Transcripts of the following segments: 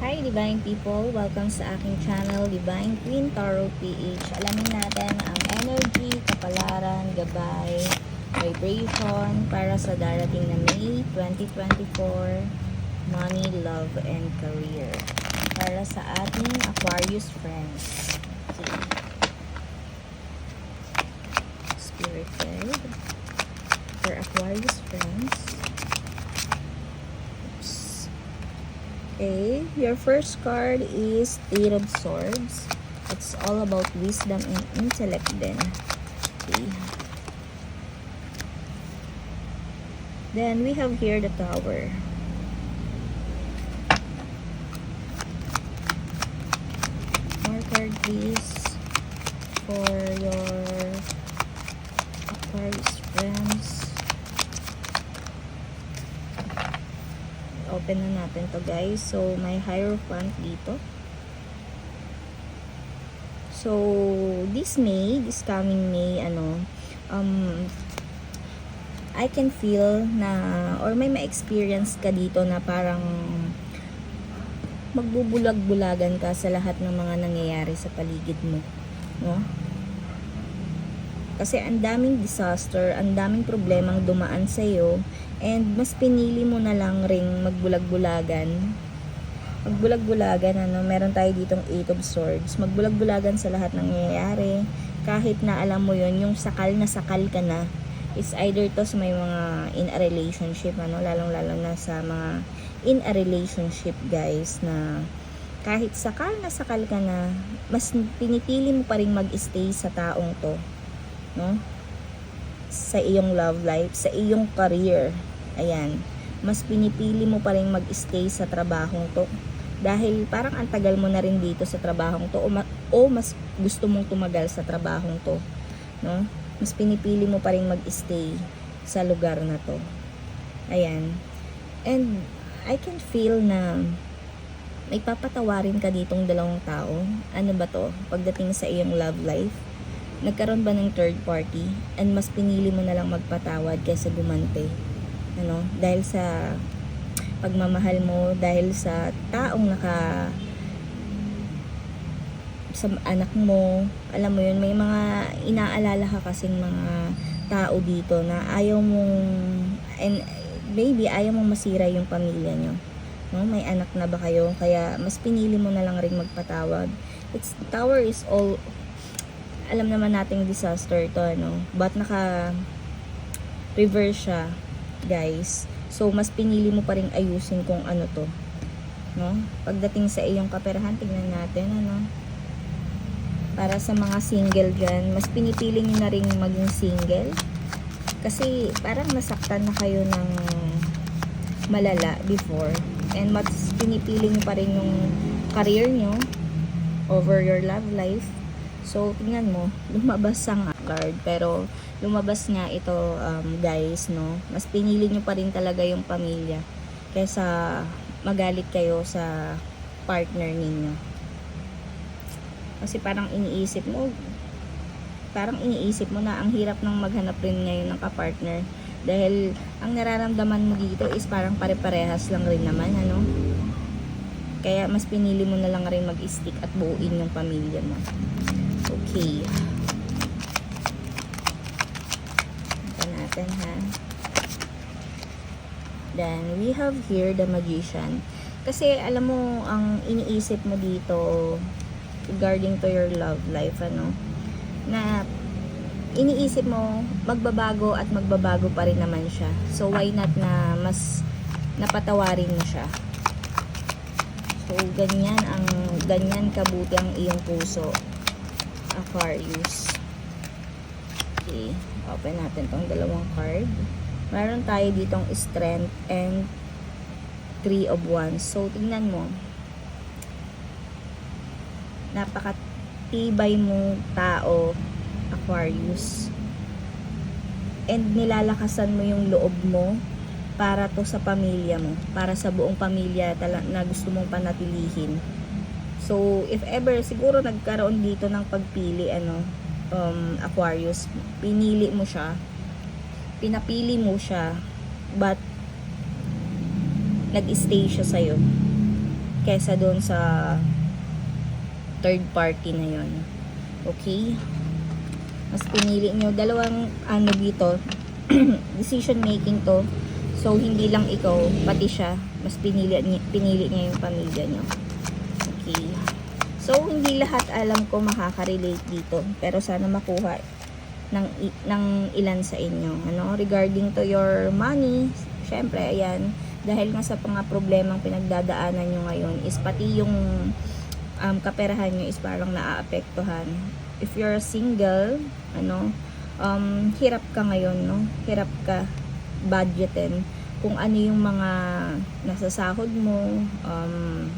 Hi Divine People! Welcome sa aking channel, Divine Queen Tarot PH. Alamin natin ang energy, kapalaran, gabay, vibration para sa darating na May 2024, money, love, and career. Para sa ating Aquarius friends. Okay. Spirit guide. For Aquarius friends. Okay, your first card is Eight of Swords. It's all about wisdom and intellect then. Okay. Then we have here the Tower. More card please for your Aquarius friends. Open na natin to guys. So, may Hierophant dito. So, this May, this coming May, ano, um, I can feel na, or may ma-experience ka dito na parang magbubulag-bulagan ka sa lahat ng mga nangyayari sa paligid mo. No? Kasi ang daming disaster, ang daming problemang dumaan sa iyo and mas pinili mo na lang ring magbulag-bulagan. Magbulag-bulagan, ano, meron tayo ditong Eight of Swords. Magbulag-bulagan sa lahat ng nangyayari. Kahit na alam mo yon yung sakal na sakal ka na. It's either to sa may mga in a relationship, ano, lalong-lalo na sa mga in a relationship, guys, na kahit sakal na sakal ka na, mas pinipili mo pa rin mag-stay sa taong to no? Sa iyong love life, sa iyong career. Ayan. Mas pinipili mo pa rin mag-stay sa trabahong to. Dahil parang ang tagal mo na rin dito sa trabahong to o, ma- o mas gusto mong tumagal sa trabahong to, no? Mas pinipili mo pa rin mag-stay sa lugar na to. Ayan. And I can feel na may papatawarin ka ditong dalawang tao. Ano ba to? Pagdating sa iyong love life nagkaroon ba ng third party and mas pinili mo na lang magpatawad kaysa gumante ano dahil sa pagmamahal mo dahil sa taong naka sa anak mo. Alam mo yun may mga inaalala ka kasing mga tao dito na ayaw mong and maybe ayaw mong masira yung pamilya nyo. No? May anak na ba kayo? Kaya mas pinili mo na lang rin magpatawad. It's tower is all alam naman nating disaster to, ano. But naka reverse siya, guys. So, mas pinili mo pa rin ayusin kung ano to. No? Pagdating sa iyong kaperahan, tignan natin, ano. Para sa mga single dyan, mas pinipili nyo na rin maging single. Kasi, parang nasaktan na kayo ng malala before. And mas pinipili nyo pa rin yung career nyo over your love life So, tingnan mo, lumabas ang card. Pero, lumabas nga ito, um, guys, no? Mas pinili nyo pa rin talaga yung pamilya. Kesa magalit kayo sa partner ninyo. Kasi parang iniisip mo, parang iniisip mo na ang hirap nang maghanap rin ngayon ng kapartner. Dahil, ang nararamdaman mo dito is parang pare-parehas lang rin naman, ano? Kaya, mas pinili mo na lang rin mag-stick at buuin yung pamilya mo. Okay. Ito natin ha. Then, we have here the magician. Kasi, alam mo, ang iniisip mo dito regarding to your love life, ano, na iniisip mo, magbabago at magbabago pa rin naman siya. So, why not na mas napatawarin mo siya? So, ganyan ang, ganyan kabuti ang iyong puso. Aquarius. Okay, open natin tong dalawang card. Meron tayo ditong strength and three of wands. So, tingnan mo. Napakatibay mo tao, Aquarius. And nilalakasan mo yung loob mo para to sa pamilya mo. Para sa buong pamilya na gusto mong panatilihin. So, if ever, siguro nagkaroon dito ng pagpili, ano, um, Aquarius, pinili mo siya, pinapili mo siya, but, nag-stay siya sa'yo. kesa doon sa third party na yon okay? Mas pinili nyo. Dalawang ano dito decision making to. So hindi lang ikaw pati siya. Mas pinili, ni- pinili niya yung pamilya nyo okay so hindi lahat alam ko makaka-relate dito pero sana makuha ng, ng ilan sa inyo ano? Regarding to your money syempre ayan dahil nga sa mga problemang pinagdadaanan nyo ngayon is pati yung um, kaperahan nyo is parang naaapektuhan. If you're single ano um, hirap ka ngayon no? Hirap ka budgetin kung ano yung mga nasa sahod mo um,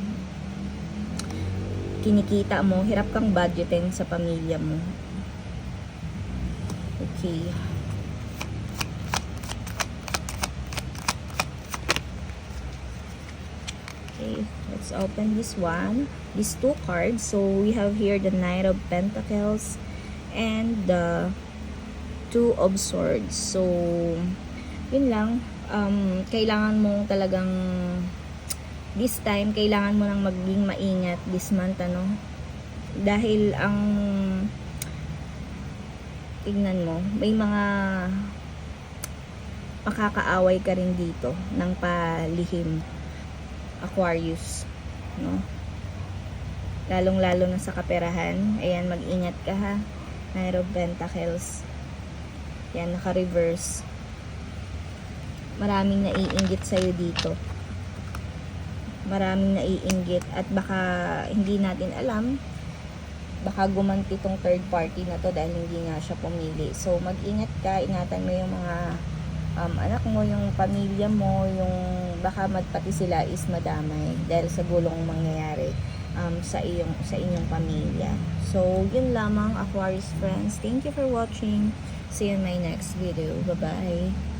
kinikita mo hirap kang budgetin sa pamilya mo okay Okay, let's open this one. These two cards. So we have here the Knight of Pentacles and the Two of Swords. So, yun lang. Um, kailangan mo talagang this time, kailangan mo nang maging maingat this month, ano? Dahil ang tignan mo, may mga makakaaway ka rin dito ng palihim. Aquarius, no? Lalong-lalo na sa kaperahan. Ayan, mag-ingat ka ha. Knight of Pentacles. Yan, naka-reverse. Maraming naiinggit sa'yo dito. Maraming naiinggit at baka hindi natin alam baka gumanti tong third party na to dahil hindi nga siya pumili. So, mag-ingat ka, ingatan mo yung mga um, anak mo, yung pamilya mo, yung baka magpati sila is madamay dahil sa gulong mangyayari um, sa iyong sa inyong pamilya. So, yun lamang Aquarius friends. Thank you for watching. See you in my next video. Bye-bye.